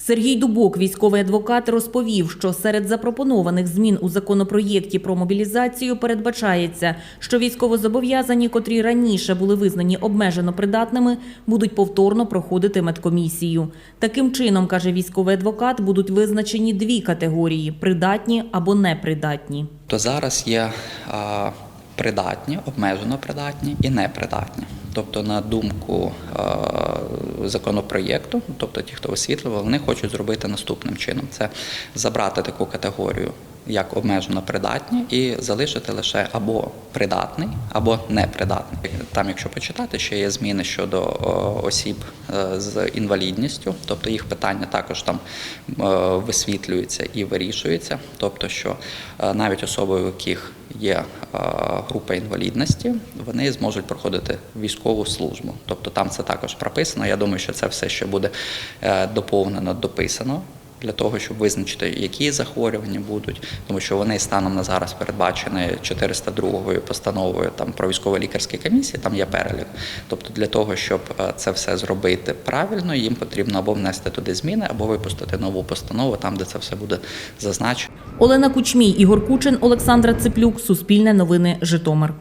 Сергій Дубок, військовий адвокат, розповів, що серед запропонованих змін у законопроєкті про мобілізацію передбачається, що військовозобов'язані, котрі раніше були визнані обмежено придатними, будуть повторно проходити медкомісію. Таким чином, каже військовий адвокат, будуть визначені дві категорії: придатні або непридатні. То зараз є а, придатні, обмежено придатні і непридатні. Тобто, на думку законопроєкту, тобто ті, хто висвітлював, вони хочуть зробити наступним чином: це забрати таку категорію. Як обмежено придатні, і залишити лише або придатний, або непридатний. Там, якщо почитати, ще є зміни щодо осіб е, з інвалідністю, тобто їх питання також там е, висвітлюються і вирішуються. Тобто, що е, навіть особи, у яких є група інвалідності, вони зможуть проходити військову службу. Тобто там це також прописано. Я думаю, що це все ще буде доповнено, дописано. Для того щоб визначити, які захворювання будуть, тому що вони станом на зараз передбачені 402 постановою там про військово-лікарські комісії, там є перелік. Тобто, для того, щоб е, це все зробити правильно, їм потрібно або внести туди зміни, або випустити нову постанову, там де це все буде зазначено. Олена Кучмій, Ігор Кучин, Олександра Циплюк, Суспільне новини, Житомир.